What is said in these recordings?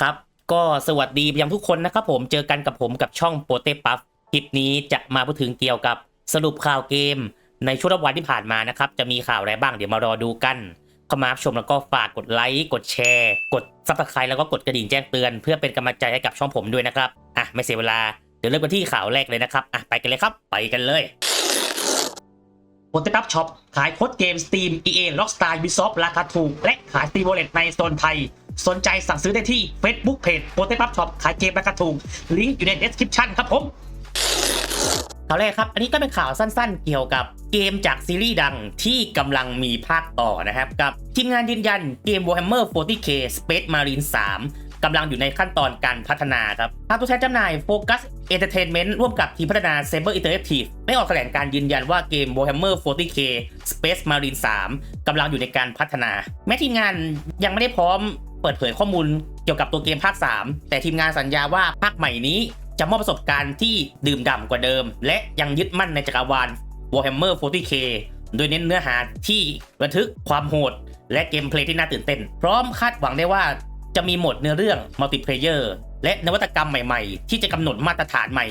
ครับ ก็สวัสดียังทุกคนนะครับผมเจอกันกับผมกับช่องโปเต้ปัฟคลิปนี้จะมาพูดถึงเกี่ยวกับสรุปข่าวเกม ในช่วงวันที่ผ่านมานะครับ จะมีข่าวอะไรบ้างเดี๋ยวมารอดูกันเข้ามาชมแล้วก็ฝากกดไลค์กดแชร์ กดซับสไครต์แล้วก็กดกระดิ่งแจ้งเตือน เพื่อเป็นกำลังใจให้กับช่องผมด้วยนะครับอะไม่เสียเวลาเดี๋ยวเริ่มกันที่ข่าวแรกเลยนะครับอะไปกันเลยครับ ไปกันเลยโปเตปับช็อปขายโค้ดเกม Steam EA Rockstar Ubisoft ราคาถูกและขาย Steam Wallet ในโซนไทย สนใจสั่งซื้อได้ที่ Facebook Page โปเตปับช็อปขายเกมราคาถูกลิงก์อยู่ใน description ครับผมข่าวแรกครับ อันนี้ก็เป็นข่าวสั้นๆ เกี่ยวกับเกมจากซีรีส์ดังที่กำลังมีภาคต่อนะครับ กับทีมงานยืนยันเกม Warhammer 40k Space Marine 3กำลังอยู่ในขั้นตอนการพัฒนาครับ ทางตัวแทนจำหน่าย Focus Entertainment ร่วมกับทีมพัฒนา Saber Interactive ได้ออกแถลงการยืนยันว่าเกม Warhammer 40k Space Marine 3กำลังอยู่ในการพัฒนา แม้ทีมงานยังไม่ได้พร้อม ปิดเผยข้อมูลเกี่ยวกับตัวเกมภาค 3 แต่ทีมงานสัญญาว่าภาคใหม่นี้จะมอบประสบการณ์ที่ดื่มด่ำกว่าเดิม และยังยึดมั่นในจักรวาล Warhammer 40k โดยเน้นเนื้อหาที่ระทึกความโหด และเกมเพลย์ที่น่าตื่นเต้น พร้อมคาดหวังได้ว่าจะมีโหมดเนื้อเรื่องมัลติเพลเยอร์และนวัตกรรมใหม่ๆ ที่จะกำหนดมาตรฐานใหม่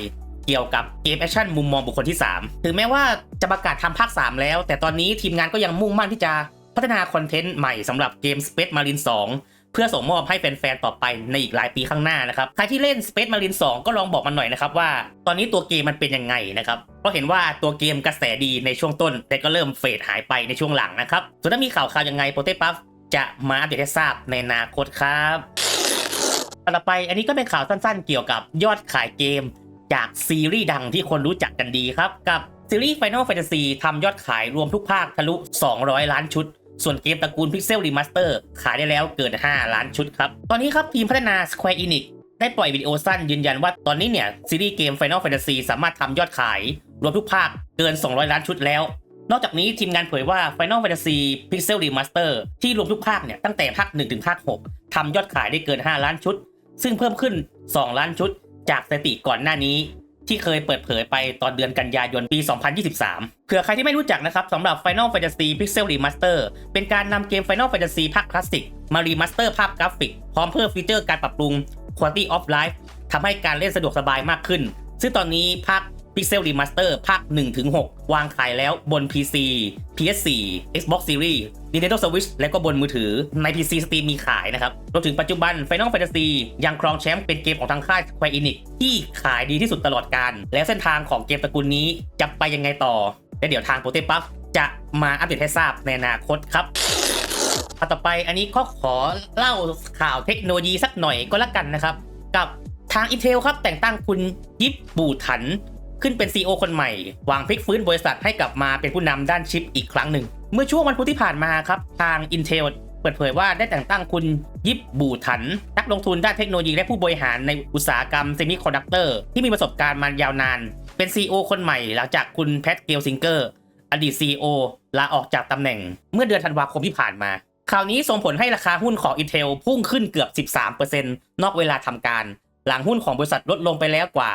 เกี่ยวกับเกมแอคชั่นมุมมองบุคคลที่ 3 ถึงแม้ว่าจะประกาศทำภาค 3 แล้ว แต่ตอนนี้ทีมงานก็ยังมุ่งมั่นที่จะพัฒนาคอนเทนต์ใหม่สำหรับเกม Space Marine 2 พื่อส่งมอบให้แฟนๆต่อไปในอีกหลายปีข้างหน้านะครับใครที่เล่น Space Marine 2 ก็ลองบอกมันหน่อยนะครับว่า ตอนนี้ตัวเกมมันเป็นยังไงนะครับเพราะเห็นว่าตัวเกมกระแสดีในช่วงต้น แต่ก็เริ่มเฟดหายไปในช่วงหลังนะครับส่วนถ้ามีข่าวข่าวยังไงโปเตปัฟจะมาอัปเดตให้ทราบในอนาคตครับต่อไปอันนี้ก็เป็นข่าวสั้นๆ เกี่ยวกับยอดขายเกม จากซีรีส์ดังที่คนรู้จักกันดีครับ กับซีรีส์ Final Fantasy ทำยอดขายรวมทุกภาคทะลุ 200 ล้านชุด ส่วนเกมตระกูล Pixel Remaster ขายได้แล้วเกิน 5 ล้านชุดครับ ตอนนี้ครับทีมพัฒนา Square Enix ได้ปล่อยวิดีโอสั้นยืนยันว่าตอนนี้เนี่ย ซีรีส์เกม Final Fantasy สามารถทำยอดขาย รวมทุกภาคเกิน 200 ล้านชุดแล้ว นอกจากนี้ทีมงานเผยว่า Final Fantasy Pixel Remaster ที่รวมทุกภาคเนี่ยตั้งแต่ภาค1ถึงภาค6ทำยอดขายได้เกิน 5 ล้านชุด ซึ่งเพิ่มขึ้น 2 ล้านชุด จากสถิติก่อนหน้านี้ ที่เคยเปิดเผยไปตอนเดือนกันยายนปี 2023 เผื่อใครที่ไม่รู้จักนะครับสำหรับ Final Fantasy Pixel Remaster เป็นการนำเกม Final Fantasy ภาคคลาสสิก มารีมาสเตอร์ภาพกราฟิก พร้อมเพิ่มฟีเจอร์การปรับปรุง Quality of Life ทำให้การเล่นสะดวกสบายมากขึ้น ซึ่งตอนนี้ภาค Pixel Remaster ภาค 1-6 วางขายแล้วบน PC PS4 Xbox Series Nintendo Switch และก็บนมือถือใน PC Steam มีขายนะครับรวมถึงปัจจุบัน Final Fantasy ยังครองแชมป์เป็นเกมของทางค่าย Square Enix ที่ขายดีที่สุดตลอดการแล้วเส้นทางของเกมตระกูลนี้จะไปยังไงต่อ และเดี๋ยวทางโปเตปัฟจะมาอัปเดตให้ทราบในอนาคตครับต่อไปอันนี้ก็ขอเล่าข่าวเทคโนโลยีสักหน่อยก็แล้วกันนะครับ กับทาง Intel ครับแต่งตั้งคุณยิปบูถัน ขึ้นเป็น CEO คนใหม่วางพลิกฟื้นบริษัทให้กลับมาเป็นผู้นำด้านชิปอีกครั้งหนึ่ง เมื่อช่วงวันพุธที่ผ่านมาครับ ทาง Intel เปิดเผยว่าได้แต่งตั้งคุณยิปบูถัน นักลงทุนด้านเทคโนโลยีและผู้บริหารในอุตสาหกรรมเซมิคอนดักเตอร์ที่มีประสบการณ์มายาวนาน เป็น CEO คนใหม่หลังจากคุณแพทเกลซิงเกอร์อดีต CEO ลาออกจากตำแหน่ง เมื่อเดือนธันวาคมที่ผ่านมาข่าวนี้ส่งผลให้ราคาหุ้นของ Intel พุ่งขึ้นเกือบ 13%นอกเวลาทำการ หลังหุ้นของบริษัทลดลงไปแล้วกว่า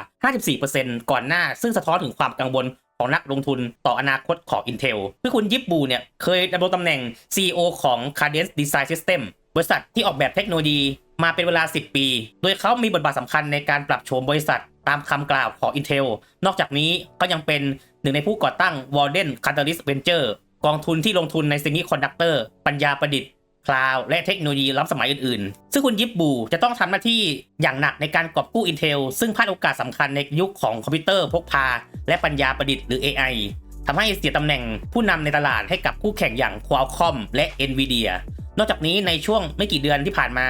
54%ก่อนหน้า ซึ่งสะท้อนถึงความกังวลของนักลงทุนต่ออนาคตของ Intel คือคุณยิปบูเนี่ยเคยดำรงตำแหน่ง CEO ของ Cadence Design System บริษัทที่ออกแบบเทคโนโลยีมาเป็นเวลา 10 ปี โดยเขามีบทบาทสำคัญในการปรับโฉมบริษัทตามคำกล่าวของ Intel นอกจากนี้เขายังเป็นหนึ่งในผู้ก่อตั้ง Walden Catalyst Venture กองทุนที่ลงทุนในเซมิคอนดักเตอร์ปัญญาประดิษฐ์ คลาวด์และเทคโนโลยีล้ำสมัยอื่นๆ ซึ่งคุณยิปบูจะต้องทำหน้าที่อย่างหนักในการกอบกู้ Intel ซึ่งพลาดโอกาสสำคัญในยุคของคอมพิวเตอร์พกพา และปัญญาประดิษฐ์หรือ AI ทำให้เสียตำแหน่งผู้นำในตลาดให้กับคู่แข่งอย่าง Qualcomm และ Nvidia นอกจากนี้ในช่วงไม่กี่เดือนที่ผ่านมา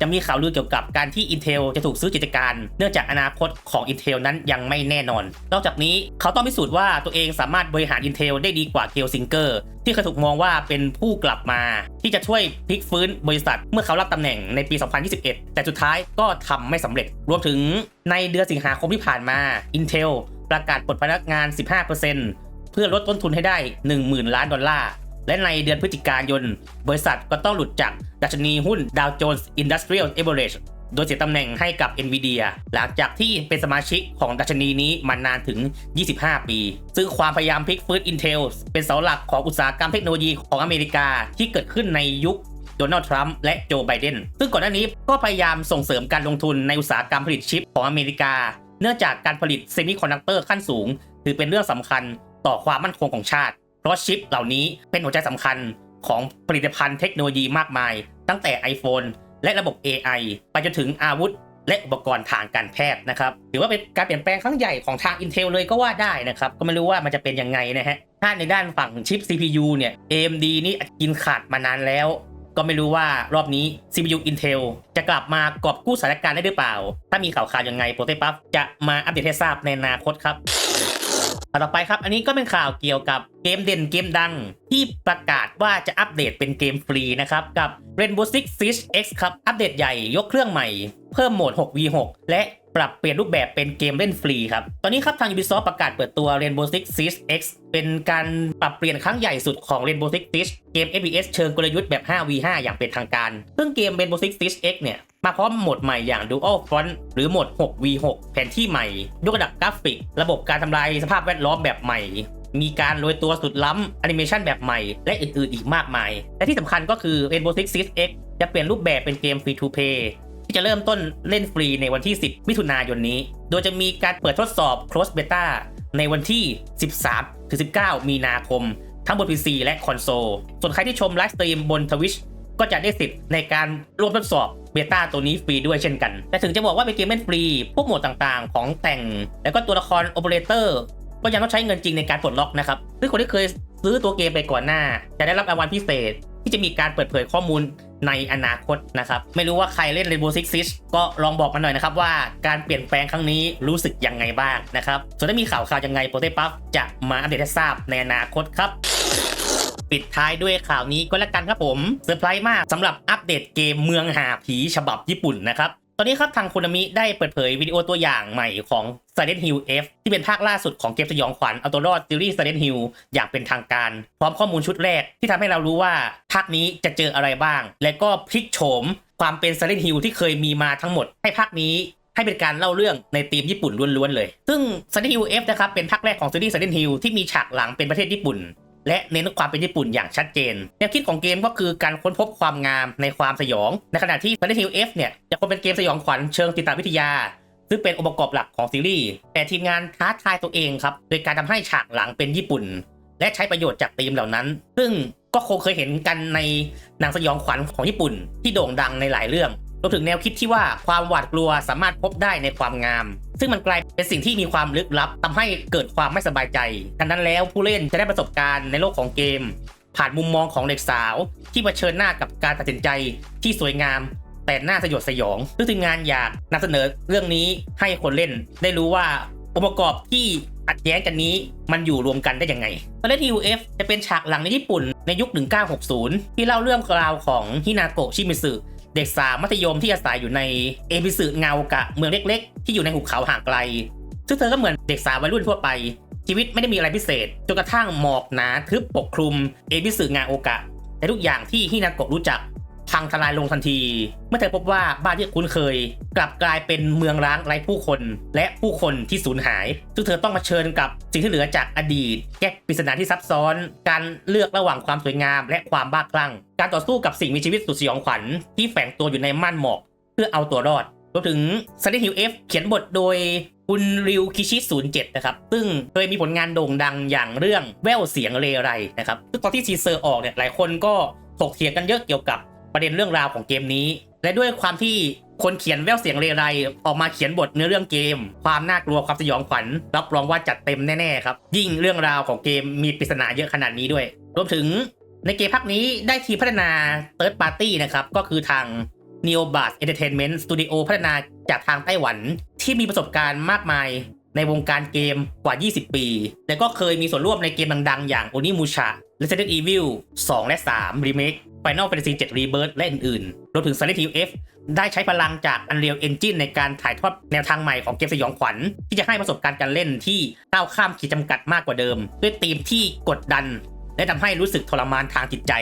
จะมีข่าวลือเกี่ยวกับการที่ Intel จะถูกซื้อกิจการ เนื่องจากอนาคตของ Intel นั้นยังไม่แน่นอน นอกจากนี้เขาต้องพิสูจน์ว่าตัวเองสามารถบริหาร Intel ได้ดีกว่าเกลซิงเกอร์ที่เคยถูกมองว่าเป็นผู้กลับมา ที่จะช่วยพลิกฟื้นบริษัทเมื่อเขารับตำแหน่งในปี 2021 แต่สุดท้ายก็ทำไม่สำเร็จ รวมถึงในเดือนสิงหาคมที่ผ่านมา Intel ประกาศปลดพนักงาน 15%เพื่อลดต้นทุนให้ได้ 10,000 ล้านดอลลาร์ และในเดือนพฤศจิกายน บริษัทก็ต้องหลุดจาก ดัชนีหุ้นดาวโจนส์ Industrial Average โดยเสียตำแหน่งให้กับ Nvidia หลังจากที่เป็นสมาชิกของดัชนีนี้มานานถึง 25 ปี ซึ่งความพยายามพลิกฟื้น Intel เป็นเสาหลักของอุตสาหกรรมเทคโนโลยีของอเมริกาที่เกิดขึ้นในยุคโดนัลด์ทรัมป์และโจไบเดน ซึ่งก่อนหน้านี้ก็พยายามส่งเสริมการลงทุนในอุตสาหกรรมผลิตชิปของอเมริกา เนื่องจากการผลิตเซมิคอนดักเตอร์ขั้นสูง ถือเป็นเรื่องสำคัญต่อความมั่นคงของชาติ เพราะชิปเหล่านี้เป็นหัวใจสำคัญของผลิตภัณฑ์เทคโนโลยีมากมาย ตั้งแต่ iPhone และระบบ AI ไปจนถึงอาวุธ และอุปกรณ์ทางการแพทย์นะครับถือว่าเป็นการเปลี่ยนแปลงครั้งใหญ่ของทาง Intel เลยก็ว่าได้นะครับ ก็ไม่รู้ว่ามันจะเป็นยังไงนะฮะถ้าในด้านฝั่งชิป CPU เนี่ย AMD นี่กินขาดมานานแล้ว ก็ไม่รู้ว่ารอบนี้ CPU Intel จะกลับมากอบกู้สถานการณ์ได้หรือเปล่า ถ้ามีข่าวข่าวยังไงโปรเตปัฟจะมาอัปเดตให้ทราบในอนาคตครับ ต่อไปครับ อันนี้ก็เป็นข่าวเกี่ยวกับเกมเด่นเกมดัง ที่ประกาศว่าจะอัปเดตเป็นเกมฟรีนะครับ กับ Rainbow Six Siege X ครับ อัปเดตใหญ่ยกเครื่องใหม่ เพิ่มโหมด 6v6 และ ปรับเปลี่ยนรูปแบบเป็นเกมเล่นฟรีครับ ตอนนี้ครับทาง Ubisoft ประกาศเปิดตัว Rainbow Six Siege X เป็นการปรับเปลี่ยนครั้งใหญ่สุดของ Rainbow Six Siege เกม FPS เชิงกลยุทธ์แบบ 5v5 อย่างเป็นทางการ ซึ่งเกม Rainbow Six Siege X เนี่ยมาพร้อมโหมดใหม่อย่าง Dual Front หรือโหมด 6v6 แผนที่ใหม่ยกระดับกราฟิก ระบบการทำลายสภาพแวดล้อมแบบใหม่มีการโรยตัวสุดล้ำแอนิเมชันแบบใหม่ และอื่นๆอีกมากมาย และที่สำคัญก็คือ Rainbow Six Siege X จะเปลี่ยนรูปแบบเป็นเกม Free to Play จะเริ่มต้นเล่นฟรีในวันที่ 10 มิถุนายนนี้ โดยจะมีการเปิดทดสอบ Close Beta ในวันที่ 13 ถึง 19 มีนาคม ทั้งบน PC และคอนโซล ส่วนใครที่ชมไลฟ์สตรีมบน Twitch ก็จะได้สิทธิ์ในการร่วมทดสอบเบต้าตัวนี้ฟรีด้วยเช่นกัน แต่ถึงจะบอกว่าเป็นเกมเล่นฟรี พวกโหมดต่างๆ ของแต่ง แล้วก็ตัวละครโอเปอเรเตอร์ก็ยังต้องใช้เงินจริงในการปลดล็อกนะครับซึ่งคนที่เคยซื้อตัวเกมไปก่อนหน้า จะได้รับรางวัลพิเศษ ที่จะมีการเปิดเผยข้อมูลในอนาคตนะครับ ไม่รู้ว่าใครเล่น Rainbow Six Siege ก็ลองบอกมาหน่อยนะครับว่าการเปลี่ยนแปลงครั้งนี้รู้สึกยังไงบ้างนะครับ ส่วนถ้ามีข่าวข่าวยังไงโปรเตปั๊บจะมาอัปเดตให้ทราบในอนาคตครับปิดท้ายด้วยข่าวนี้ก็แล้วกันครับผมเซอร์ไพรส์มากสำหรับอัปเดตเกมเมืองหาผีฉบับญี่ปุ่นนะครับ ตอนนี้ครับทางคุณมิได้เปิดเผยวิดีโอตัวอย่างใหม่ของ Silent Hill F ที่เป็นภาคล่าสุดของเกมสยองขวัญเอาตัวรอดซีรีส์ Silent Hill อย่างเป็นทางการ พร้อมข้อมูลชุดแรกที่ทำให้เรารู้ว่า ภาคนี้จะเจออะไรบ้าง และก็พลิกโฉมความเป็น Silent Hill ที่เคยมีมาทั้งหมดให้ภาคนี้ให้เป็นการเล่าเรื่องในธีมญี่ปุ่นล้วนๆเลย ซึ่ง Silent Hill F นะครับเป็นภาคแรกของซีรีส์ Silent Hill ที่มีฉากหลังเป็นประเทศญี่ปุ่น และเน้นความเป็นญี่ปุ่นอย่างชัดเจนแนวคิดของเกมก็คือการค้นพบความงามในความสยอง ในขณะที่ Silent Hill F เนี่ยจะคงเป็นเกมสยองขวัญเชิงจิตวิทยา ซึ่งเป็นองค์ประกอบหลักของซีรีส์แต่ทีมงานท้าทายตัวเองครับโดยการทำให้ฉากหลังเป็นญี่ปุ่น และใช้ประโยชน์จากธีมเหล่านั้น ซึ่งก็คงเคยเห็นกันในหนังสยองขวัญของญี่ปุ่น ที่โด่งดังในหลายเรื่อง รวมถึงแนวคิดที่ว่าความหวาดกลัวสามารถพบได้ในความงาม ซึ่งมันกลายเป็นสิ่งที่มีความลึกลับทำให้เกิดความไม่สบายใจดังนั้นแล้วผู้เล่นจะได้ประสบการณ์ในโลกของเกม ผ่านมุมมองของเด็กสาว ที่เผชิญหน้ากับการตัดสินใจที่สวยงาม แต่น่าสยดสยองซึ่งทีมงานอยากนำเสนอเรื่องนี้ให้คนเล่น ได้รู้ว่าองค์ประกอบที่อัดแย้งกันนี้มันอยู่รวมกันได้ยังไง Silent Hill F จะเป็นฉากหลังในญี่ปุ่นในยุค 1960 ที่เล่าเรื่องราวของฮินาโกะชิมิสึ เด็กสาวมัธยมที่อาศัยอยู่ในเอพิสึเงากะเมืองเล็ก ๆ ที่อยู่ในหุบเขาห่างไกล ซึ่งเธอก็เหมือนเด็กสาววัยรุ่นทั่วไป ชีวิตไม่ได้มีอะไรพิเศษจนกระทั่งหมอกหนาทึบปกคลุมเอพิสึงาโอกะ แต่ทุกอย่างที่ฮินาโกะรู้จัก พังทลายลงทันที เมื่อเธอพบว่าบ้านที่คุ้นเคย กลับกลายเป็นเมืองร้างไร้ผู้คน และผู้คนที่สูญหายซึ่งเธอต้องมาเชิญกับสิ่งที่เหลือจากอดีต แก้ปริศนาที่ซับซ้อน การเลือกระหว่างความสวยงาม และความบ้าคลั่ง การต่อสู้กับสิ่งมีชีวิตสุดสยองขวัญที่แฝงตัวอยู่ในม่านหมอก เพื่อเอาตัวรอดรวมถึง Silent Hill F เขียนบทโดยคุณริวคิชิ 07 นะครับ ซึ่งเคยมีผลงานโด่งดังอย่างเรื่องแววเสียงเรไรนะครับ ซึ่งตอนที่ทีเซอร์ออกเนี่ย หลายคนก็ถกเถียงกันเยอะเกี่ยวกับ ประเด็นเรื่องราวของเกมนี้ และด้วยความที่คนเขียนแววเสียงเรไรออกมาเขียนบทเนื้อเรื่องเกม ความน่ากลัวความสยองขวัญรับรองว่าจัดเต็มแน่ๆครับยิ่งเรื่องราวของเกมมีปริศนาเยอะขนาดนี้ด้วย รวมถึงในเกมภาคนี้ได้ทีพัฒนา Third Party นะครับ ก็คือทาง Neo b a s Entertainment Studio พัฒนาจากทางไต้หวันที่มีประสบการณ์มากมายในวงการเกมกว่า 20 ปี และก็เคยมีส่วนร่วมในเกมดังๆ อย่าง Onimusha Resident Evil 2 และ 3 Remake Final Fantasy 7 Rebirth และอื่นๆ รวมถึง Silent Hill F ได้ใช้พลังจาก Unreal Engine ในการถ่ายทอดแนวทางใหม่ของเกมสยองขวัญ ที่จะให้ประสบการณ์การเล่นที่ก้าวข้ามขีดจำกัดมากกว่าเดิม ด้วยธีมที่กดดัน และทำให้รู้สึกทรมานทางจิตใจ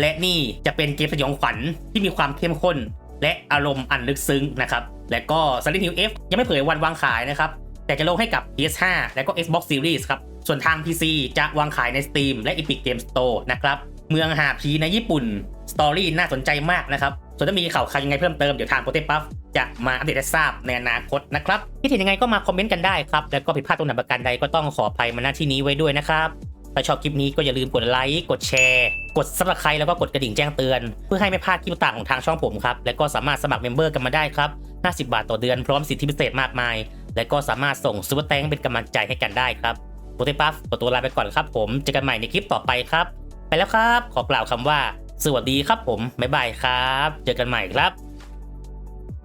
และนี่จะเป็นเกมสยองขวัญที่มีความเข้มข้น และอารมณ์อันลึกซึ้งนะครับ และก็ Silent Hill F ยังไม่เผยวันวางขายนะครับ แต่จะลงให้กับ PS5 และก็ Xbox Series ครับ ส่วนทาง PC จะวางขายใน Steam และ Epic Game Store นะครับ เมืองหาผีในญี่ปุ่น สตอรี่น่าสนใจมากนะครับ ส่วนถ้ามีข่าวข่าวยังไงเพิ่มเติม เดี๋ยวทางโปเตปัฟจะมาอัปเดตให้ทราบในอนาคตนะครับที่เห็นยังไงก็มาคอมเมนต์กันได้ครับ แล้วก็ผิดพลาดตรงไหนประการใดก็ต้องขออภัยมาณที่นี้ไว้ด้วยนะครับถ้าชอบคลิปนี้ก็อย่าลืมกดไลค์กดแชร์ กด subscribe แล้วก็กดกระดิ่งแจ้งเตือน เพื่อให้ไม่พลาดคลิปต่างของทางช่องผมครับ และก็สามารถสมัครเมมเบอร์กันมาได้ครับ 50 บาทต่อเดือนพร้อมสิทธิพิเศษมากมาย และก็สามารถส่งซูเปอร์แตงเป็นกำลังใจให้กันได้ครับโปรเตปัฟขอตัวลาไปก่อนครับผมเจอกันใหม่ในคลิปต่อไปครับ ไปแล้วครับ ขอกล่าวคำว่า สวัสดีครับผม บ๊ายบายครับ เจอกันใหม่ครับ